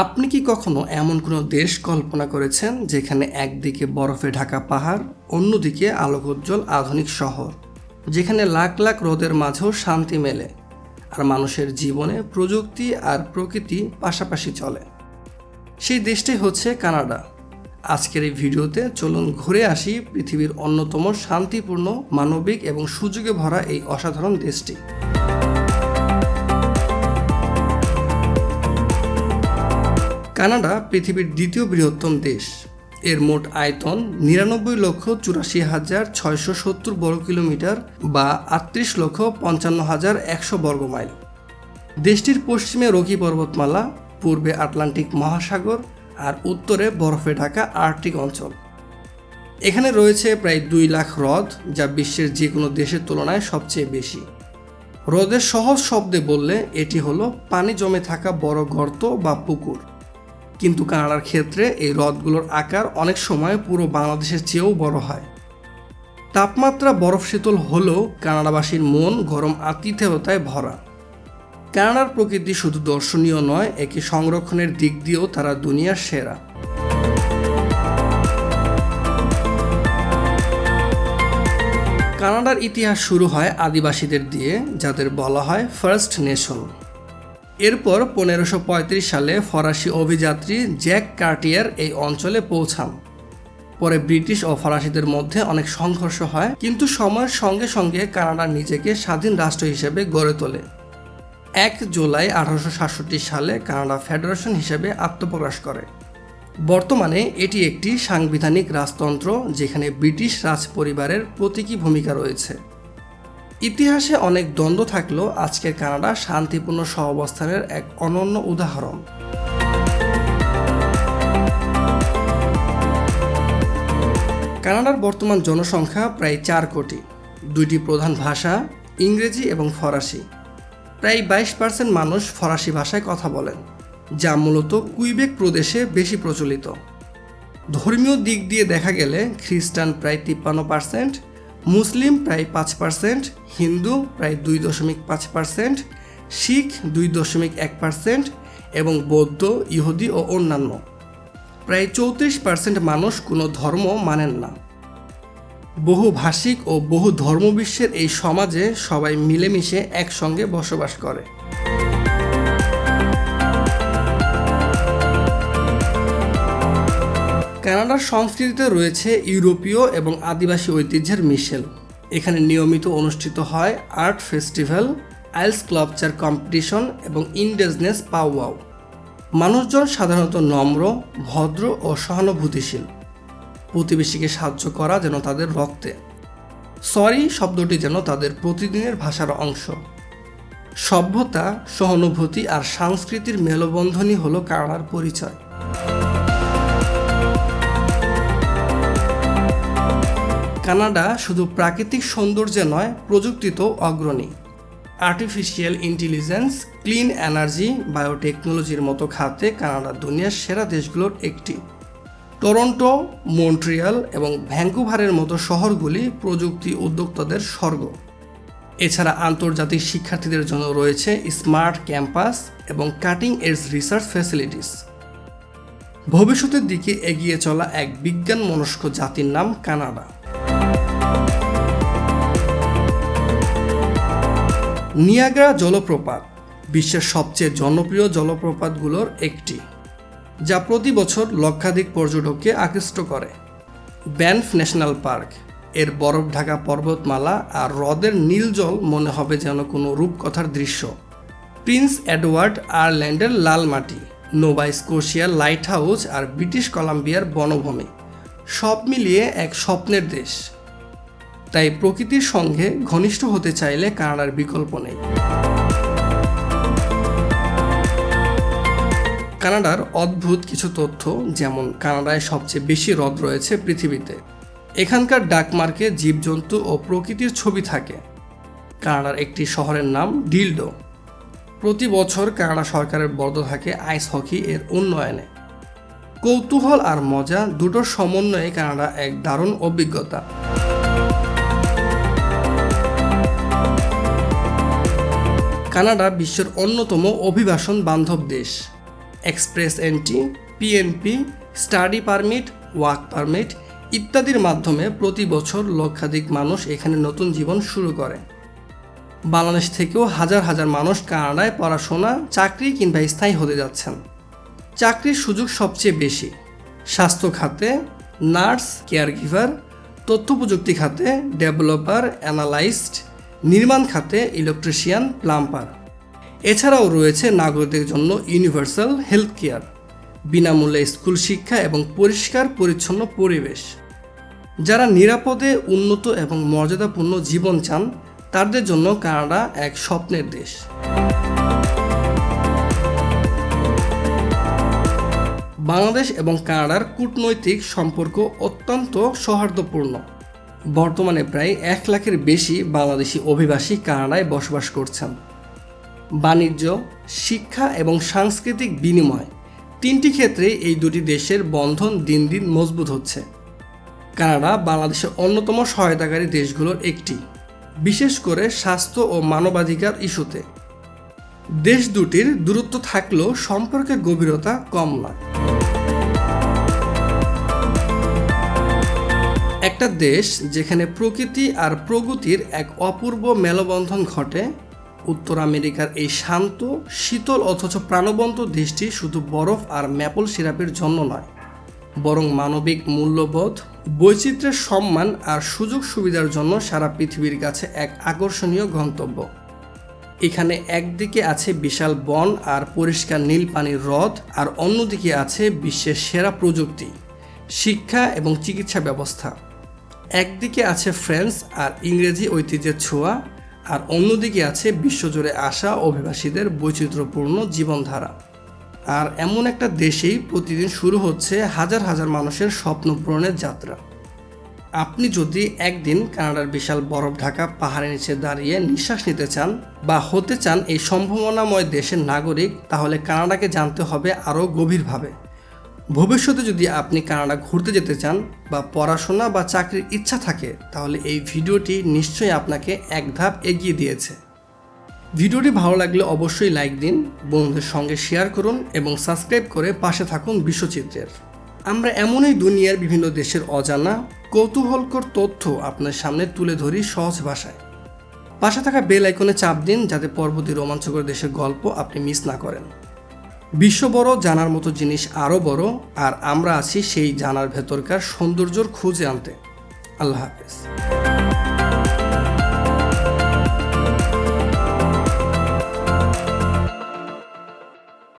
আপনি কি কখনো এমন কোনো দেশ কল্পনা করেছেন যেখানে একদিকে বরফে ঢাকা পাহাড়, অন্যদিকে আলোকোজ্জ্বল আধুনিক শহর? যেখানে লাখ লাখ রোদের মাঝেও শান্তি মেলে আর মানুষের জীবনে প্রযুক্তি আর প্রকৃতি পাশাপাশি চলে। সেই দেশটাই হচ্ছে কানাডা। আজকের এই ভিডিওতে চলুন ঘুরে আসি পৃথিবীর অন্যতম শান্তিপূর্ণ, মানবিক এবং সুযোগে ভরা এই অসাধারণ দেশটি। কানাডা পৃথিবীর দ্বিতীয় বৃহত্তম দেশ। এর মোট আয়তন নিরানব্বই লক্ষ চুরাশি হাজার ছয়শো সত্তর বর্গ কিলোমিটার বা আটত্রিশ লক্ষ পঞ্চান্ন হাজার একশো বর্গ মাইল। দেশটির পশ্চিমে রকি পর্বতমালা, পূর্বে আটলান্টিক মহাসাগর আর উত্তরে বরফে ঢাকা আর্কটিক অঞ্চল। এখানে রয়েছে প্রায় দুই লাখ হ্রদ, যা বিশ্বের যে কোনো দেশের তুলনায় সবচেয়ে বেশি। হ্রদের সহজ শব্দে বললে এটি হলো পানি জমে থাকা বড় গর্ত বা পুকুর। কিন্তু কানাডার ক্ষেত্রে এই হ্রদগুলোর আকার অনেক সময় পুরো বাংলাদেশের চেয়েও বড় হয়। তাপমাত্রা বরফ শীতল হলেও কানাডাবাসীর মন গরম আতিথেয়তায় ভরা। কানাডার প্রকৃতি শুধু দর্শনীয় নয়, একে সংরক্ষণের দিক দিয়েও তারা দুনিয়ার সেরা। কানাডার ইতিহাস শুরু হয় আদিবাসীদের দিয়ে, যাদের বলা হয় ফার্স্ট নেশন। এরপর পনেরোশো সালে ফরাসি অভিযাত্রী জ্যাক কার্টিয়ার এই অঞ্চলে পৌঁছান। পরে ব্রিটিশ ও ফরাসিদের মধ্যে অনেক সংঘর্ষ হয়, কিন্তু সময়ের সঙ্গে সঙ্গে কানাডা নিজেকে স্বাধীন রাষ্ট্র হিসেবে গড়ে তোলে। এক জুলাই আঠারোশো সাতষট্টি সালে কানাডা ফেডারেশন হিসেবে আত্মপ্রকাশ করে। বর্তমানে এটি একটি সাংবিধানিক রাজতন্ত্র, যেখানে ব্রিটিশ রাজ পরিবারের প্রতীকী ভূমিকা রয়েছে। ইতিহাসে অনেক দ্বন্দ্ব থাকলেও আজকের কানাডা শান্তিপূর্ণ সহাবস্থানের এক অনন্য উদাহরণ। কানাডার বর্তমান জনসংখ্যা প্রায় চার কোটি। দুইটি প্রধান ভাষা, ইংরেজি এবং ফরাসি। প্রায় বাইশ পার্সেন্ট মানুষ ফরাসি ভাষায় কথা বলেন, যা মূলত কুইবেক প্রদেশে বেশি প্রচলিত। ধর্মীয় দিক দিয়ে দেখা গেলে খ্রিস্টান প্রায় তিপ্পান্ন পার্সেন্ট মুসলিম প্রায় পাঁচ পার্সেন্ট, হিন্দু প্রায় দুই দশমিক পাঁচ পার্সেন্ট, শিখ দুই দশমিক এক পার্সেন্ট এবং বৌদ্ধ, ইহুদি ও অন্যান্য। প্রায় চৌত্রিশ পার্সেন্ট মানুষ কোনো ধর্ম মানেন না। বহু ভাষিক ও বহু ধর্মবিশ্বের এই সমাজে সবাই মিলেমিশে একসঙ্গে বসবাস করে। কানাডার সংস্কৃতিতে রয়েছে ইউরোপীয় এবং আদিবাসী ঐতিহ্যের মিশেল। এখানে নিয়মিত অনুষ্ঠিত হয় art festival, ice sculpture competition এবং ইন্ডিজনেস পাওয়াও। মানুষজন সাধারণত নম্র, ভদ্র ও সহানুভূতিশীল। প্রতিবেশীকে সাহায্য করা যেন তাদের রক্তে। সরি শব্দটি যেন তাদের প্রতিদিনের ভাষার অংশ। সভ্যতা, সহানুভূতি আর সংস্কৃতির মেলবন্ধনই হলো কানাডার পরিচয়। কানাডা শুধু প্রাকৃতিক সৌন্দর্যে নয়, প্রযুক্তিতেও অগ্রণী। আর্টিফিশিয়াল ইন্টেলিজেন্স ক্লিন এনার্জি বায়োটেকনোলজির মতো খাতে কানাডা দুনিয়ার সেরা দেশগুলোর একটি। টরন্টো মন্ট্রিয়াল এবং ভ্যাঙ্কুভারের মতো শহরগুলি প্রযুক্তি উদ্যোক্তাদের স্বর্গ। এছাড়া আন্তর্জাতিক শিক্ষার্থীদের জন্য রয়েছে স্মার্ট ক্যাম্পাস এবং কাটিং এজ রিসার্চ ফ্যাসিলিটিস ভবিষ্যতের দিকে এগিয়ে চলা এক বিজ্ঞান মনস্ক জাতির নাম কানাডা। নিয়াগ্রা জলপ্রপাত, বিশ্বের সবচেয়ে জনপ্রিয় জলপ্রপাতগুলোর একটি, যা প্রতি বছর লক্ষাধিক পর্যটককে আকৃষ্ট করে। ব্যানফ ন্যাশনাল পার্ক, এর বরফ ঢাকা পর্বতমালা আর হ্রদের নীল জল মনে হবে যেন কোনো রূপকথার দৃশ্য। প্রিন্স এডওয়ার্ড আয়ারল্যান্ডের লাল মাটি, নোভা স্কোশিয়ার লাইট হাউস আর ব্রিটিশ কলাম্বিয়ার বনভূমি, সব মিলিয়ে এক স্বপ্নের দেশ। তাই প্রকৃতির সঙ্গে ঘনিষ্ঠ হতে চাইলে কানাডার বিকল্প নেই। কানাডার অদ্ভুত কিছু তথ্য, যেমন কানাডায় সবচেয়ে বেশি হ্রদ রয়েছে পৃথিবীতে। এখানকার ডাকমার্কে জীবজন্তু ও প্রকৃতির ছবি থাকে। কানাডার একটি শহরের নাম ডিলডো। প্রতি বছর কানাডা সরকারের বরাদ্দ থাকে আইস হকি এর উন্নয়নে। কৌতূহল আর মজা দুটোর সমন্বয়ে কানাডা এক দারুণ অভিজ্ঞতা। কানাডা বিশ্বের অন্যতম অভিবাসন বান্ধব দেশ। Express entry, PNP, study permit, work permit ইত্যাদির মাধ্যমে প্রতি বছর লক্ষাধিক মানুষ এখানে নতুন জীবন শুরু করে। বাংলাদেশ থেকেও হাজার হাজার মানুষ কানাডায় পড়াশোনা, চাকরি কিংবা স্থায়ী হতে যাচ্ছেন। চাকরির সুযোগ সবচেয়ে বেশি। স্বাস্থ্য খাতে, নার্স, কেয়ারগিভার তথ্য প্রযুক্তি খাতে, ডেভেলপার, অ্যানালাইস্ট নির্মাণ খাতে ইলেকট্রিশিয়ান প্লাম্পার এছাড়াও রয়েছে নাগরিকদের জন্য ইউনিভার্সাল হেলথ কেয়ার বিনামূল্যে স্কুল শিক্ষা এবং পরিষ্কার পরিচ্ছন্ন পরিবেশ। যারা নিরাপদে, উন্নত এবং মর্যাদাপূর্ণ জীবন চান, তাদের জন্য কানাডা এক স্বপ্নের দেশ। বাংলাদেশ এবং কানাডার কূটনৈতিক সম্পর্ক অত্যন্ত সৌহার্দ্যপূর্ণ। বর্তমানে প্রায় এক লাখের বেশি বাংলাদেশি অভিবাসী কানাডায় বসবাস করছেন। বাণিজ্য, শিক্ষা এবং সাংস্কৃতিক বিনিময় তিনটি ক্ষেত্রে এই দুটি দেশের বন্ধন দিন দিন মজবুত হচ্ছে। কানাডা বাংলাদেশের অন্যতম সহায়তাকারী দেশগুলোর একটি, বিশেষ করে স্বাস্থ্য ও মানবাধিকার ইস্যুতে। দেশ দুটির দূরত্ব থাকলেও সম্পর্কের গভীরতা কম নয়। দেশ যেখানে প্রকৃতি আর প্রগতির এক অপূর্ব মেলবন্ধন ঘটে, উত্তর আমেরিকার এই শান্ত, শীতল অথচ প্রাণবন্ত দেশটি শুধু বরফ আর ম্যাপল সিরাপের জন্য নয়, বরং মানবিক মূল্যবোধ, বৈচিত্র্যের সম্মান আর সুযোগ সুবিধার জন্য সারা পৃথিবীর কাছে এক আকর্ষণীয় গন্তব্য। এখানে একদিকে আছে বিশাল বন আর পরিষ্কার নীল পানির হ্রদ আর অন্যদিকে আছে বিশ্বের সেরা প্রযুক্তি, শিক্ষা এবং চিকিৎসা ব্যবস্থা। একদিকে আছে ফ্রেঞ্চ আর ইংরেজি ঐতিহ্যের ছোঁয়া, আর অন্যদিকে আছে বিশ্বজুড়ে আসা অভিবাসীদের বৈচিত্র্যপূর্ণ জীবনধারা। আর এমন একটা দেশেই প্রতিদিন শুরু হচ্ছে হাজার হাজার মানুষের স্বপ্ন পূরণের যাত্রা। আপনি যদি একদিন কানাডার বিশাল বরফ ঢাকা পাহাড়ের নিচে দাঁড়িয়ে নিঃশ্বাস নিতে চান বা হতে চান এই সম্ভাবনাময় দেশের নাগরিক, তাহলে কানাডাকে জানতে হবে আরও গভীরভাবে। ভবিষ্যতে যদি আপনি কানাডা ঘুরতে যেতে চান বা পড়াশোনা বা চাকরির ইচ্ছা থাকে, তাহলে এই ভিডিওটি নিশ্চয়ই আপনাকে এক ধাপ এগিয়ে দিয়েছে। ভিডিওটি ভালো লাগলে অবশ্যই লাইক দিন, বন্ধুদের সঙ্গে শেয়ার করুন এবং সাবস্ক্রাইব করে পাশে থাকুন বিশ্বচিত্রের। আমরা এমনই দুনিয়ার বিভিন্ন দেশের অজানা, কৌতূহলকর তথ্য আপনার সামনে তুলে ধরি সহজ ভাষায়। পাশে থাকা বেল আইকনে চাপ দিন যাতে পরবর্তী রোমাঞ্চকর দেশের গল্প আপনি মিস না করেন। বিশ্ব বড়, জানার মতো জিনিস আরও বড়, আর আমরা আছি সেই জানার ভেতরকার সৌন্দর্যর খুঁজে আনতে। আল্লাহ হাফেজ।